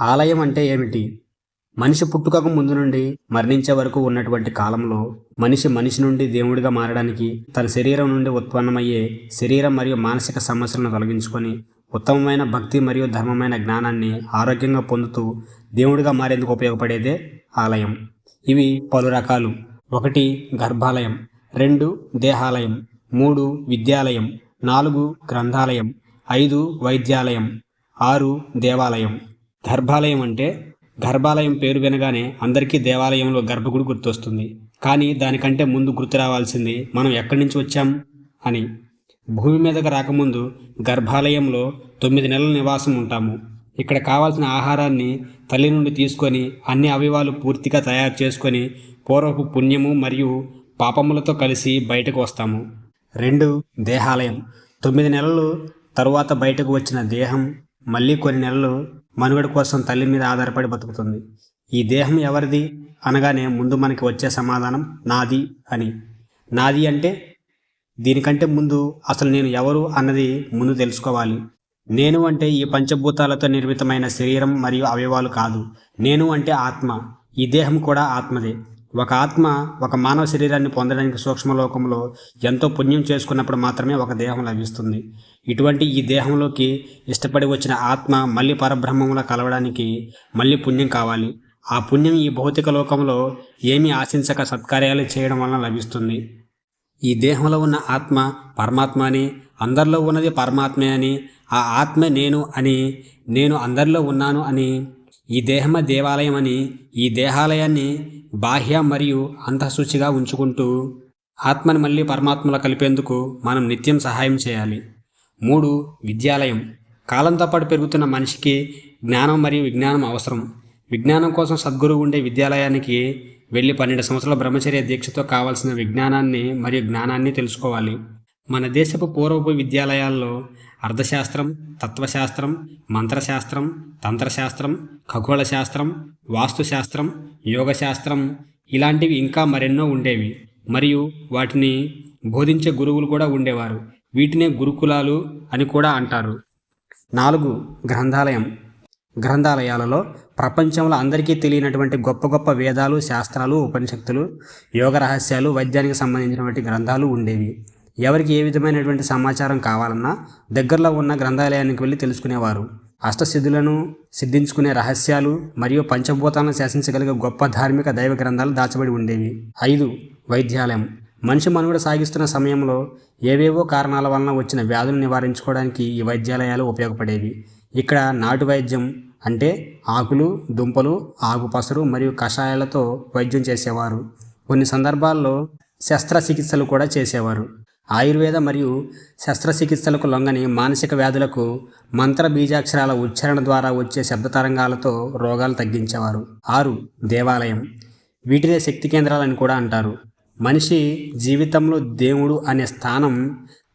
ఆలయం అంటే ఏమిటి? మనిషి పుట్టుకకు ముందు నుండి మరణించే వరకు ఉన్నటువంటి కాలంలో మనిషి మనిషి నుండి దేవుడిగా మారడానికి తన శరీరం నుండి ఉత్పన్నమయ్యే శరీరం మరియు మానసిక సమస్యలను తొలగించుకొని ఉత్తమమైన భక్తి మరియు ధర్మమైన జ్ఞానాన్ని ఆరోగ్యంగా పొందుతూ దేవుడిగా మారేందుకు ఉపయోగపడేదే ఆలయం. ఇవి పలు రకాలు. ఒకటి గర్భాలయం. రెండు దేహాలయం. మూడు విద్యాలయం. నాలుగు గ్రంథాలయం. ఐదు వైద్యాలయం. ఆరు దేవాలయం. గర్భాలయం అంటే గర్భాలయం పేరు వినగానే అందరికీ దేవాలయంలో గర్భగుడి గుర్తొస్తుంది. కానీ దానికంటే ముందు గుర్తు రావాల్సింది మనం ఎక్కడి నుంచి వచ్చాం? అని. భూమి మీదకు రాకముందు గర్భాలయంలో తొమ్మిది నెలల నివాసం ఉంటాము. ఇక్కడ కావాల్సిన ఆహారాన్ని తల్లి నుండి తీసుకొని అన్ని అవయవాలు పూర్తిగా తయారు చేసుకొని పూర్వపు పుణ్యము మరియు పాపములతో కలిసి బయటకు వస్తాము. రెండు దేహాలయం. తొమ్మిది నెలలు తరువాత బయటకు వచ్చిన దేహం మళ్ళీ కొన్ని నెలలు మనుగడ కోసం తల్లి మీద ఆధారపడి బతుకుతుంది. ఈ దేహం ఎవరిది? అనగానే ముందు మనకి వచ్చే సమాధానం నాది అని. నాది అంటే దీనికంటే ముందు అసలు నేను ఎవరు అన్నది ముందు తెలుసుకోవాలి. నేను అంటే ఈ పంచభూతాలతో నిర్మితమైన శరీరం మరియు అవయవాలు కాదు. నేను అంటే ఆత్మ. ఈ దేహం కూడా ఆత్మదే. ఒక ఆత్మ ఒక మానవ శరీరాన్ని పొందడానికి సూక్ష్మలోకంలో ఎంతో పుణ్యం చేసుకున్నప్పుడు మాత్రమే ఒక దేహం లభిస్తుంది. ఇటువంటి ఈ దేహంలోకి ఇష్టపడి వచ్చిన ఆత్మ మళ్ళీ పరబ్రహ్మంలో కలవడానికి మళ్ళీ పుణ్యం కావాలి. ఆ పుణ్యం ఈ భౌతిక లోకంలో ఏమీ ఆశించక సత్కార్యాలు చేయడం వలన లభిస్తుంది. ఈ దేహంలో ఉన్న ఆత్మ పరమాత్మ అని అందరిలో ఉన్నది పరమాత్మే అని ఆ ఆత్మ నేను అని నేను అందరిలో ఉన్నాను అని ఈ దేహమ దేవాలయం అని ఈ దేహాలయాన్ని బాహ్య మరియు అంతఃశుచిగా ఉంచుకుంటూ ఆత్మని మళ్ళీ పరమాత్మలో కలిపేందుకు మనం నిత్యం సహాయం చేయాలి. మూడు విద్యాలయం. కాలంతో పాటు పెరుగుతున్న మనిషికి జ్ఞానం మరియు విజ్ఞానం అవసరం. విజ్ఞానం కోసం సద్గురువు ఉండే విద్యాలయానికి వెళ్ళి పన్నెండు సంవత్సరాల బ్రహ్మచర్య దీక్షతో కావాల్సిన విజ్ఞానాన్ని మరియు జ్ఞానాన్ని తెలుసుకోవాలి. మన దేశపు పూర్వపు విద్యాలయాల్లో అర్థశాస్త్రం తత్వశాస్త్రం మంత్రశాస్త్రం తంత్రశాస్త్రం ఖగోళ శాస్త్రం వాస్తుశాస్త్రం యోగశాస్త్రం ఇలాంటివి ఇంకా మరెన్నో ఉండేవి. మరియు వాటిని బోధించే గురువులు కూడా ఉండేవారు. వీటినే గురుకులాలు అని కూడా అంటారు. నాలుగు గ్రంథాలయం. గ్రంథాలయాలలో ప్రపంచంలో అందరికీ తెలియనటువంటి గొప్ప గొప్ప వేదాలు శాస్త్రాలు ఉపనిషత్తులు యోగ రహస్యాలు వైద్యానికి సంబంధించినటువంటి గ్రంథాలు ఉండేవి. ఎవరికి ఏ విధమైనటువంటి సమాచారం కావాలన్నా దగ్గరలో ఉన్న గ్రంథాలయానికి వెళ్ళి తెలుసుకునేవారు. అష్టసిద్ధులను సిద్ధించుకునే రహస్యాలు మరియు పంచభూతాలను శాసించగలిగే గొప్ప ధార్మిక దైవ గ్రంథాలు దాచబడి ఉండేవి. ఐదు వైద్యాలయం. మనిషి మనుగడ సాగిస్తున్న సమయంలో ఏవేవో కారణాల వలన వచ్చిన వ్యాధులు నివారించుకోవడానికి ఈ వైద్యాలయాలు ఉపయోగపడేవి. ఇక్కడ నాటు వైద్యం అంటే ఆకులు దుంపలు ఆకుపసరు మరియు కషాయాలతో వైద్యం చేసేవారు. కొన్ని సందర్భాల్లో శస్త్రచికిత్సలు కూడా చేసేవారు. ఆయుర్వేద మరియు శస్త్రచికిత్సలకు లొంగని మానసిక వ్యాధులకు మంత్ర బీజాక్షరాల ఉచ్చారణ ద్వారా వచ్చే శబ్ద తరంగాలతో రోగాలు తగ్గించేవారు. ఆరు దేవాలయం. వీటినే శక్తి కేంద్రాలని కూడా అంటారు. మనిషి జీవితంలో దేవుడు అనే స్థానం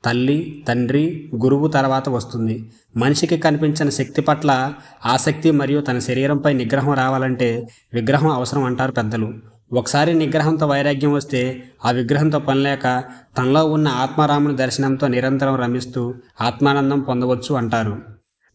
తల్లి తండ్రి గురువు తర్వాత వస్తుంది. మనిషికి కనిపించిన శక్తి పట్ల ఆసక్తి మరియు తన శరీరంపై నిగ్రహం రావాలంటే విగ్రహం అవసరం అంటారు పెద్దలు. ఒకసారి నిగ్రహంతో వైరాగ్యం వస్తే ఆ విగ్రహంతో పనిలేక తనలో ఉన్న ఆత్మారాముని దర్శనంతో నిరంతరం రమిస్తూ ఆత్మానందం పొందవచ్చు అంటారు.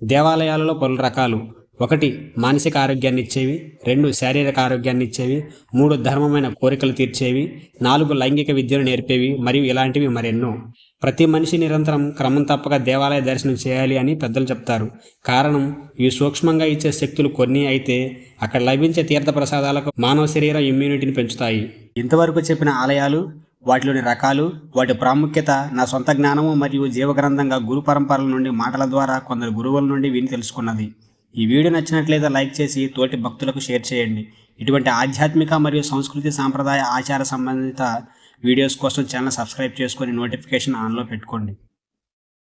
దేవాలయాలలో పలు రకాలు. ఒకటి మానసిక ఆరోగ్యాన్ని ఇచ్చేవి రెండు శారీరక ఆరోగ్యాన్ని ఇచ్చేవి మూడు ధర్మమైన కోరికలు తీర్చేవి. నాలుగు లైంగిక విద్యను నేర్పేవి. మరియు ఇలాంటివి మరెన్నో. ప్రతి మనిషి నిరంతరం క్రమం తప్పక దేవాలయ దర్శనం చేయాలి అని పెద్దలు చెప్తారు. కారణం ఇవి సూక్ష్మంగా ఇచ్చే శక్తులు కొన్ని అయితే అక్కడ లభించే తీర్థ ప్రసాదాలకు మానవ శరీరం ఇమ్యూనిటీని పెంచుతాయి. ఇంతవరకు చెప్పిన ఆలయాలు వాటిలోని రకాలు వాటి ప్రాముఖ్యత నా సొంత జ్ఞానము మరియు జీవగ్రంథంగా గురు పరంపరల నుండి మాటల ద్వారా కొందరు గురువుల నుండి విని తెలుసుకున్నది. ఈ వీడియో నచ్చినట్లయితే లైక్ చేసి తోటి భక్తులకు షేర్ చేయండి. ఇటువంటి ఆధ్యాత్మిక మరియు సంస్కృతి సాంప్రదాయ ఆచార సంబంధిత వీడియోస్ కోసం ఛానల్ సబ్స్క్రైబ్ చేసుకొని నోటిఫికేషన్ ఆన్లో పెట్టుకోండి.